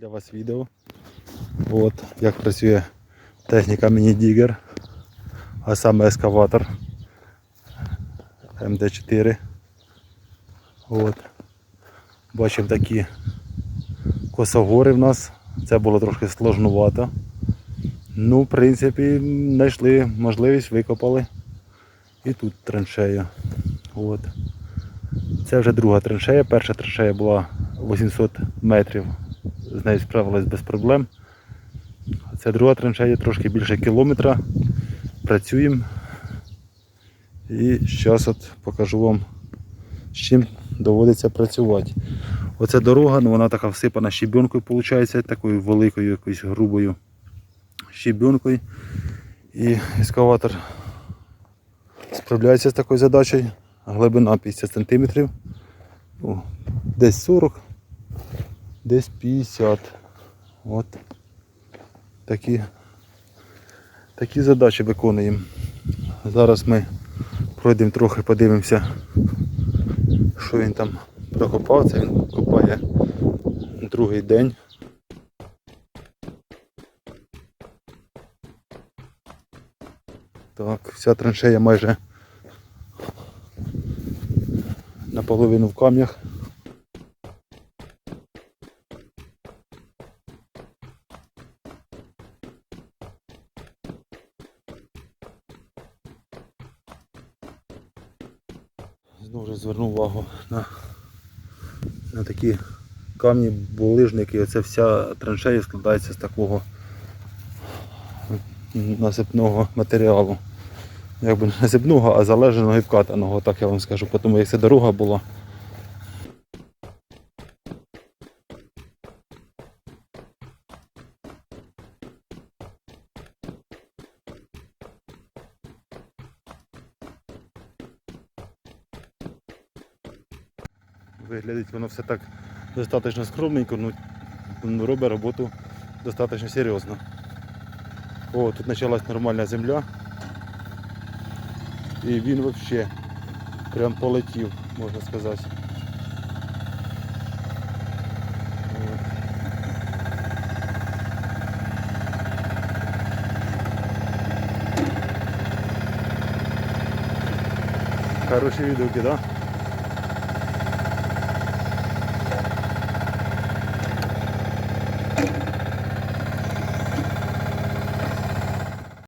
для вас відео. От, як працює техніка міні-дігер, а саме ескаватор МД4. От. Бачимо такі косогори в нас. Це було трошки сложнувато. Ну, в принципі, знайшли можливість, викопали. І тут траншея. От. Це вже друга траншея. Перша траншея була 800 метрів. З нею справилась без проблем. Це друга траншея трошки більше кілометра. Працюємо. І зараз от покажу вам, з чим доводиться працювати. Оця дорога, ну вона така всипана щебенкою, виходить, такою великою, якоюсь грубою щебенкою. І ескаватор справляється з такою задачею. Глибина 50 см. Ну, десь 40, десь 50. От такі, такі задачі виконуємо. Зараз ми пройдемо трохи, подивимося, що він там прокопав. Це він копає другий день. Так, вся траншея майже наполовину в камнях. Знову ж звернув увагу на, на такі камні булижники. Оце вся траншея складається з такого насипного матеріалу. Якби не насипного, а залеженого і вкатаного, так я вам скажу, тому як це дорога була. Виглядить воно все так достатньо скромненько, ну, ну робить роботу достатньо серйозно. О, тут почалась нормальна земля. І він взагалі прям полетів, можна сказати. Хороші відгуки, так? Да?